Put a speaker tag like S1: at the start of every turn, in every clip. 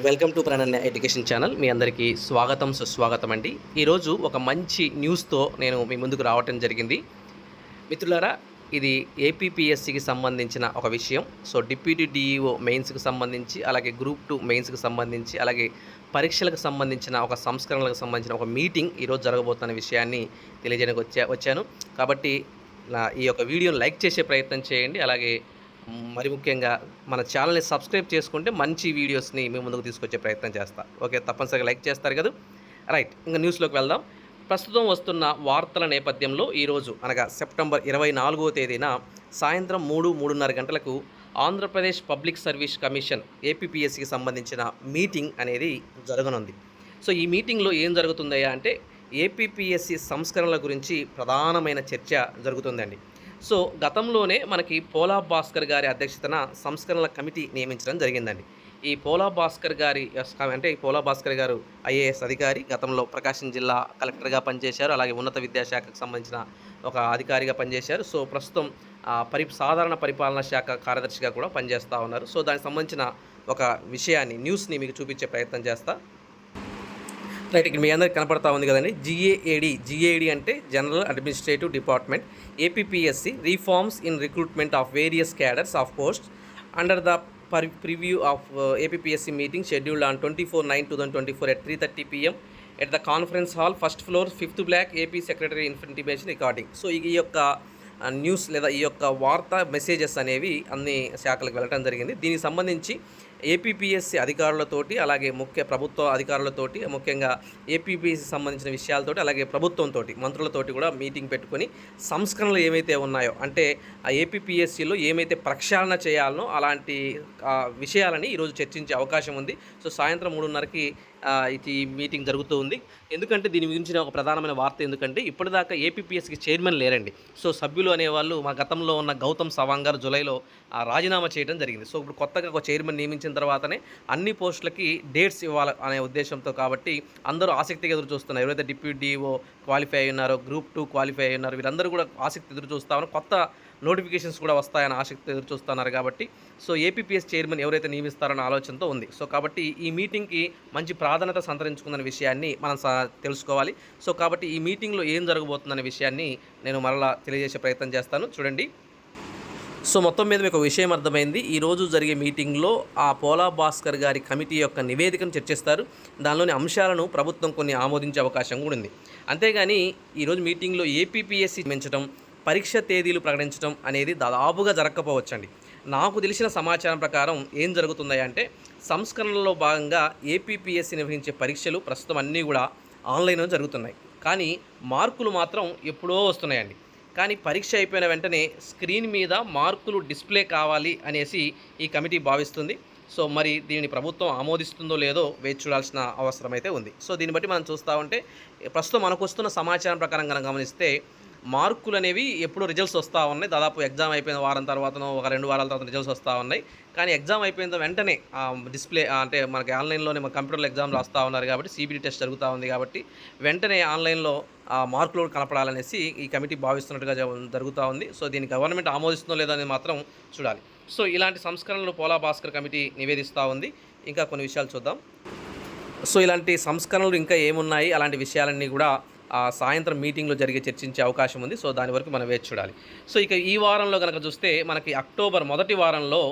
S1: Welcome to Prananya education channel. మీ అందరికీ స్వాగతం సుస్వాగతం అండి. ఈరోజు ఒక మంచి న్యూస్తో నేను మీ ముందుకు రావటం జరిగింది. మిత్రులారా ఇది ఏపీపీఎస్సికి సంబంధించిన ఒక విషయం. సో డిప్యూటీ డిఈఓ మెయిన్స్కి సంబంధించి అలాగే గ్రూప్ టూ మెయిన్స్కి సంబంధించి అలాగే పరీక్షలకు సంబంధించిన ఒక సంస్కరణలకు సంబంధించిన ఒక మీటింగ్ ఈరోజు జరగబోతున్న విషయాన్ని తెలియజేయడానికి వచ్చా వచ్చాను. కాబట్టి నా ఈ యొక్క వీడియోని లైక్ చేసే ప్రయత్నం చేయండి. అలాగే మరి ముఖ్యంగా మన ఛానల్ని సబ్స్క్రైబ్ చేసుకుంటే మంచి వీడియోస్ని మీ ముందుకు తీసుకొచ్చే ప్రయత్నం చేస్తా. ఓకే తప్పనిసరిగా లైక్ చేస్తారు కదా? రైట్ ఇంకా న్యూస్లోకి వెళ్దాం. ప్రస్తుతం వస్తున్న వార్తల నేపథ్యంలో ఈరోజు అనగా సెప్టెంబర్ ఇరవై నాలుగో తేదీన సాయంత్రం మూడు మూడున్నర గంటలకు ఆంధ్రప్రదేశ్ పబ్లిక్ సర్వీస్ కమిషన్ ఏపీపీఎస్సికి సంబంధించిన మీటింగ్ అనేది జరగనుంది. సో ఈ మీటింగ్లో ఏం జరుగుతుందయ్యా అంటే ఏపీపీఎస్సి సంస్కరణల గురించి ప్రధానమైన చర్చ జరుగుతుందండి. సో గతంలోనే మనకి పోలా భాస్కర్ గారి అధ్యక్షతన సంస్కరణల కమిటీ నియమించడం జరిగిందండి. ఈ పోలా భాస్కర్ గారి అంటే ఈ పోలా భాస్కర్ గారు ఐఏఎస్ అధికారి గతంలో ప్రకాశం జిల్లా కలెక్టర్గా పనిచేశారు. అలాగే ఉన్నత విద్యాశాఖకు సంబంధించిన ఒక అధికారిగా పనిచేశారు. సో ప్రస్తుతం పరి సాధారణ పరిపాలనా శాఖ కార్యదర్శిగా కూడా పనిచేస్తూ ఉన్నారు. సో దానికి సంబంధించిన ఒక విషయాన్ని న్యూస్ని మీకు చూపించే ప్రయత్నం చేస్తా. రైట్ ఇక్కడ మీ అందరికి కనపడతా ఉంది కదండి. జిఏఏడి జిఏడి అంటే general administrative department APPSC reforms in recruitment of various cadres of post under the per preview of APPSC meeting scheduled on twenty four nine two thousand twenty four at three thirty PM at the conference hall first floor fifth block AP secretary information recording so ఈ యొక్క news లేదా ఈ యొక్క వార్త messages అనేవి అన్ని శాఖలకు వెళ్ళడం జరిగింది. దీనికి సంబంధించి ఏపీపీఎస్సీ అధికారులతోటి అలాగే ముఖ్య ప్రభుత్వ అధికారులతోటి ముఖ్యంగా ఏపీపీఎస్సీ సంబంధించిన విషయాలతోటి అలాగే ప్రభుత్వంతో మంత్రులతోటి కూడా మీటింగ్ పెట్టుకొని సంస్కరణలు ఏమైతే ఉన్నాయో అంటే ఆ ఏపీపీఎస్సీలో ఏమైతే ప్రక్షాళన చేయాలనో అలాంటి విషయాలని ఈరోజు చర్చించే అవకాశం ఉంది. సో సాయంత్రం మూడున్నరకి ఇది మీటింగ్ జరుగుతూ ఉంది. ఎందుకంటే దీని గురించిన ఒక ప్రధానమైన వార్త ఎందుకంటే ఇప్పటిదాకా ఏపీపీఎస్కి చైర్మన్ లేరండి. సో సభ్యులు అనేవాళ్ళు మా గతంలో ఉన్న గౌతమ్ సవాంగ్ గారు జులైలో రాజీనామా చేయడం జరిగింది. సో ఇప్పుడు కొత్తగా ఒక చైర్మన్ నియమించిన తర్వాతనే అన్ని పోస్టులకి డేట్స్ ఇవ్వాలి అనే ఉద్దేశంతో కాబట్టి అందరూ ఆసక్తిగా ఎదురు చూస్తున్నారు. ఎవరైతే డిప్యూటీ డిఓ క్వాలిఫై అయి ఉన్నారో గ్రూప్ టూ క్వాలిఫై అయి ఉన్నారో వీళ్ళందరూ కూడా ఆసక్తి ఎదురు చూస్తామని కొత్త నోటిఫికేషన్స్ కూడా వస్తాయని ఆసక్తి ఎదురు చూస్తున్నారు కాబట్టి. సో ఏపీపీఎస్ చైర్మన్ ఎవరైతే నియమిస్తారన్న ఆలోచనతో ఉంది. సో కాబట్టి ఈ మీటింగ్కి మంచి ప్రాధాన్యత సంతరించుకుందన్న విషయాన్ని మనం సా- తెలుసుకోవాలి. సో కాబట్టి ఈ మీటింగ్లో ఏం జరగబోతుందనే విషయాన్ని నేను మరలా తెలియజేసే ప్రయత్నం చేస్తాను. చూడండి. సో మొత్తం మీద మీకు ఒక విషయం అర్థమైంది. ఈరోజు జరిగే మీటింగ్లో ఆ పోలా భాస్కర్ గారి కమిటీ యొక్క నివేదికను చర్చిస్తారు. దానిలోని అంశాలను ప్రభుత్వం కొన్ని ఆమోదించే అవకాశం కూడా ఉంది. అంతేగాని ఈరోజు మీటింగ్లో ఏపీపీఎస్సీ పెంచడం పరీక్ష తేదీలు ప్రకటించడం అనేది దాదాపుగా జరగకపోవచ్చండి నాకు తెలిసిన సమాచారం ప్రకారం ఏం జరుగుతుందంటే అంటే సంస్కరణలో భాగంగా ఏపీపీఎస్సీ నిర్వహించే పరీక్షలు ప్రస్తుతం అన్నీ కూడా ఆన్లైన్లో జరుగుతున్నాయి. కానీ మార్కులు మాత్రం ఎప్పుడో వస్తున్నాయండి. కానీ పరీక్ష అయిపోయిన వెంటనే స్క్రీన్ మీద మార్కులు డిస్ప్లే కావాలి అనేసి ఈ కమిటీ భావిస్తుంది. సో మరి దీనిని ప్రభుత్వం ఆమోదిస్తుందో లేదో వేచి చూడాల్సిన అవసరం అయితే ఉంది. సో దీన్ని బట్టి మనం చూస్తూ ఉంటే ప్రస్తుతం మనకు వస్తున్న సమాచారం ప్రకారం కనుక గమనిస్తే మార్కులు అనేవి ఎప్పుడు రిజల్ట్స్ వస్తూ ఉన్నాయి. దాదాపు ఎగ్జామ్ అయిపోయిన వారం తర్వాతనో ఒక రెండు వారాల తర్వాత రిజల్ట్స్ వస్తూ ఉన్నాయి. కానీ ఎగ్జామ్ అయిపోయిన వెంటనే డిస్ప్లే అంటే మనకి ఆన్లైన్లోనే మన కంప్యూటర్లో ఎగ్జామ్ రాస్తూ ఉన్నారు కాబట్టి సిబిడి టెస్ట్ జరుగుతూ ఉంది కాబట్టి వెంటనే ఆన్లైన్లో ఆ మార్కులు కనపడాలనేసి ఈ కమిటీ భావిస్తున్నట్టుగా జ- జరుగుతూ ఉంది. సో దీన్ని గవర్నమెంట్ ఆమోదిస్తుందో లేదో అనేది మాత్రం చూడాలి. సో ఇలాంటి సంస్కరణలు పోలా భాస్కర్ కమిటీ నివేదిస్తూ ఉంది. ఇంకా కొన్ని విషయాలు చూద్దాం. సో ఇలాంటి సంస్కరణలు ఇంకా ఏమున్నాయి? అలాంటి విషయాలన్నీ కూడా సాయంత్రం మీటింగ్లో జరిగే చర్చించే అవకాశం ఉంది. సో దాని వరకు మనం వేచి చూడాలి. సో ఇక ఈ వారంలో కనుక చూస్తే మనకి అక్టోబర్ మొదటి వారంలో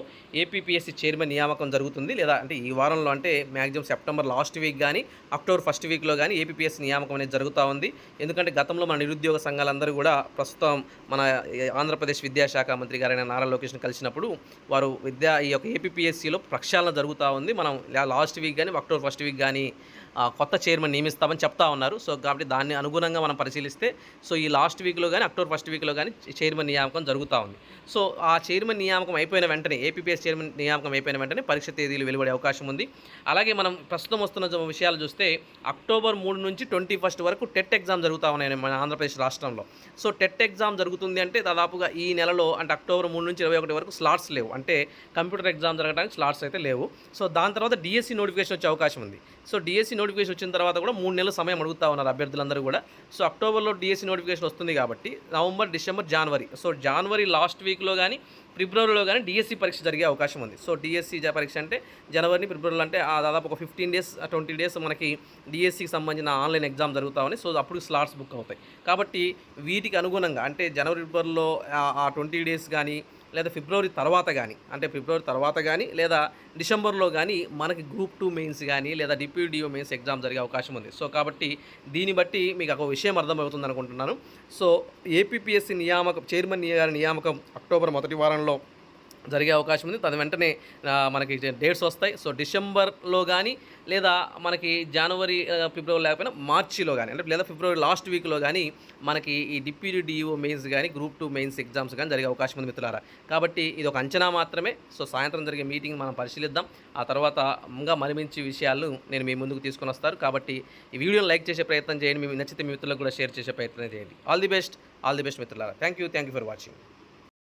S1: ఏపీపీఎస్సీ చైర్మన్ నియామకం జరుగుతుంది. లేదా అంటే ఈ వారంలో అంటే మ్యాక్సిమం సెప్టెంబర్ లాస్ట్ వీక్ కానీ అక్టోబర్ ఫస్ట్ వీక్లో కానీ ఏపీపీఎస్సీ నియామకం అనేది జరుగుతూ ఉంది. ఎందుకంటే గతంలో మన నిరుద్యోగ సంఘాలందరూ కూడా ప్రస్తుతం మన ఆంధ్రప్రదేశ్ విద్యాశాఖ మంత్రి గారైన నారా లోకేష్ని కలిసినప్పుడు వారు విద్యా ఈ యొక్క ఏపీపీఎస్సీలో ప్రక్షాళన జరుగుతూ ఉంది. మనం లాస్ట్ వీక్ కానీ అక్టోబర్ ఫస్ట్ వీక్ కానీ కొత్త చైర్మన్ నియమిస్తామని చెప్తా ఉన్నారు. సో కాబట్టి దాన్ని అను అనుగుణంగా మనం పరిశీలిస్తే సో ఈ లాస్ట్ వీక్లో కానీ అక్టోబర్ ఫస్ట్ వీక్లో కానీ చైర్మన్ నియామకం జరుగుతూ ఉంది. సో ఆ చైర్మన్ నియామకం అయిపోయిన వెంటనే ఏపీపీఎస్ చైర్మన్ నియామకం అయిపోయిన వెంటనే పరీక్ష తేదీలు వెలువడే అవకాశం ఉంది. అలాగే మనం ప్రస్తుతం వస్తున్న విషయాలు చూస్తే అక్టోబర్ మూడు నుంచి ట్వంటీ ఫస్ట్ వరకు టెట్ ఎగ్జామ్ జరుగుతూ ఉన్నాయి మన ఆంధ్రప్రదేశ్ రాష్ట్రంలో. సో టెట్ ఎగ్జామ్ జరుగుతుంది అంటే దాదాపుగా ఈ నెలలో అంటే అక్టోబర్ మూడు నుంచి ఇరవై ఒకటి వరకు స్లాట్స్ లేవు. అంటే కంప్యూటర్ ఎగ్జామ్ జరగడానికి స్లాట్స్ అయితే లేవు. సో దాని తర్వాత డిఎస్సి నోటిఫికేషన్ వచ్చే అవకాశం ఉంది. సో డిఎస్సి నోటిఫికేషన్ వచ్చిన తర్వాత కూడా మూడు నెలల సమయం అడుగుతా ఉన్నారు అభ్యర్థులందరూ కూడా. సో అక్టోబర్లో డిఎస్సి నోటిఫికేషన్ వస్తుంది కాబట్టి నవంబర్ డిసెంబర్ జనవరి. సో జనవరి లాస్ట్ వీక్లో కానీ ఫిబ్రవరిలో కానీ డిఎస్సి పరీక్ష జరిగే అవకాశం ఉంది. సో డిఎస్సి పరీక్ష అంటే జనవరిని ఫిబ్రవరిలో అంటే ఆ దాదాపు ఒక ఫిఫ్టీన్ డేస్ ట్వంటీ డేస్ మనకి డిఎస్సికి సంబంధించిన ఆన్లైన్ ఎగ్జామ్ జరుగుతామని సో అప్పుడు స్లాట్స్ బుక్ అవుతాయి. కాబట్టి వీటికి అనుగుణంగా అంటే జనవరి ఫిబ్రవరిలో ఆ ట్వంటీ డేస్ కానీ లేదా ఫిబ్రవరి తర్వాత కానీ అంటే ఫిబ్రవరి తర్వాత కానీ లేదా డిసెంబర్లో కానీ మనకి గ్రూప్ టూ మెయిన్స్ కానీ లేదా డిప్యూడిఓ మెయిన్స్ ఎగ్జామ్ జరిగే అవకాశం ఉంది. సో కాబట్టి దీన్ని బట్టి మీకు ఒక విషయం అర్థమవుతుంది అనుకుంటున్నాను. సో ఏపీపీఎస్సీ నియామకం చైర్మన్ గారి నియామకం అక్టోబర్ మొదటి వారంలో జరిగే అవకాశం ఉంది. తన వెంటనే మనకి డేట్స్ వస్తాయి. సో డిసెంబర్లో కానీ లేదా మనకి జనవరి ఫిబ్రవరి లేకపోయినా మార్చిలో కానీ అంటే లేదా ఫిబ్రవరి లాస్ట్ వీక్లో కానీ మనకి ఈ డిప్యూటీ డిఓ మెయిన్స్ కానీ గ్రూప్ టూ మెయిన్స్ ఎగ్జామ్స్ కానీ జరిగే అవకాశం ఉంది మిత్రులారా. కాబట్టి ఇది ఒక అంచనా మాత్రమే. సో సాయంత్రం జరిగే మీటింగ్ మనం పరిశీలిద్దాం. ఆ తర్వాత ఇంకా మరిమించి విషయాలు నేను మీ ముందుకు తీసుకొని వస్తారు. కాబట్టి ఈ వీడియోని లైక్ చేసే ప్రయత్నం చేయండి. మీ నచ్చితే మీ మిత్రులకు కూడా షేర్ చేసే ప్రయత్నం చేయండి. All the best. All the best మిత్రులారా. Thank you thank you for watching.